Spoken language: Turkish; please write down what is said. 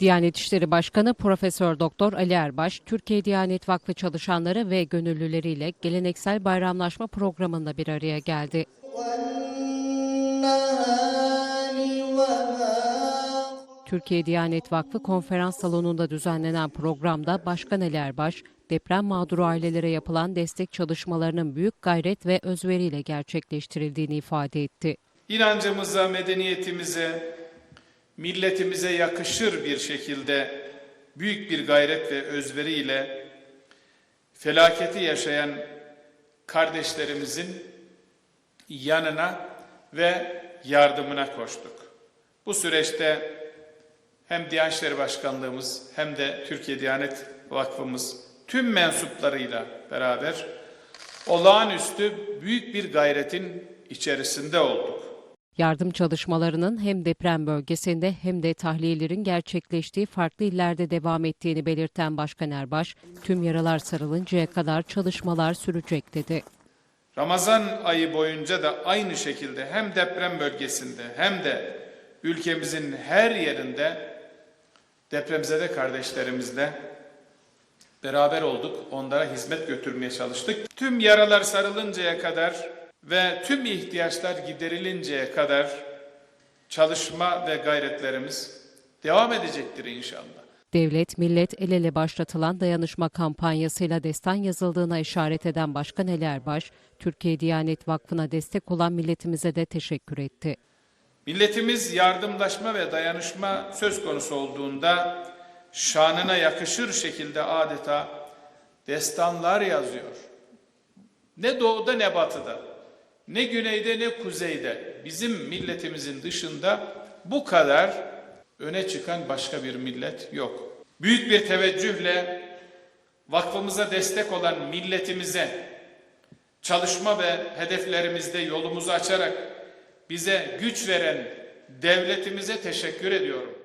Diyanet İşleri Başkanı Profesör Doktor Ali Erbaş, Türkiye Diyanet Vakfı çalışanları ve gönüllüleriyle geleneksel bayramlaşma programında bir araya geldi. Türkiye Diyanet Vakfı konferans salonunda düzenlenen programda Başkan Ali Erbaş, deprem mağduru ailelere yapılan destek çalışmalarının büyük gayret ve özveriyle gerçekleştirildiğini ifade etti. İnancımıza, medeniyetimize, milletimize yakışır bir şekilde büyük bir gayret ve özveriyle felaketi yaşayan kardeşlerimizin yanına ve yardımına koştuk. Bu süreçte hem Diyanet İşleri Başkanlığımız hem de Türkiye Diyanet Vakfımız tüm mensuplarıyla beraber olağanüstü büyük bir gayretin içerisinde olduk. Yardım çalışmalarının hem deprem bölgesinde hem de tahliyelerin gerçekleştiği farklı illerde devam ettiğini belirten Başkan Erbaş, tüm yaralar sarılıncaya kadar çalışmalar sürecek dedi. Ramazan ayı boyunca da aynı şekilde hem deprem bölgesinde hem de ülkemizin her yerinde depremzede kardeşlerimizle beraber olduk. Onlara hizmet götürmeye çalıştık. Tüm yaralar sarılıncaya kadar ve tüm ihtiyaçlar giderilinceye kadar çalışma ve gayretlerimiz devam edecektir inşallah. Devlet, millet el ele başlatılan dayanışma kampanyasıyla destan yazıldığına işaret eden Başkan Ali Erbaş, Türkiye Diyanet Vakfı'na destek olan milletimize de teşekkür etti. Milletimiz yardımlaşma ve dayanışma söz konusu olduğunda şanına yakışır şekilde adeta destanlar yazıyor. Ne doğuda ne batıda, ne güneyde ne kuzeyde bizim milletimizin dışında bu kadar öne çıkan başka bir millet yok. Büyük bir teveccühle vakfımıza destek olan milletimize çalışma ve hedeflerimizde yolumuzu açarak bize güç veren devletimize teşekkür ediyorum.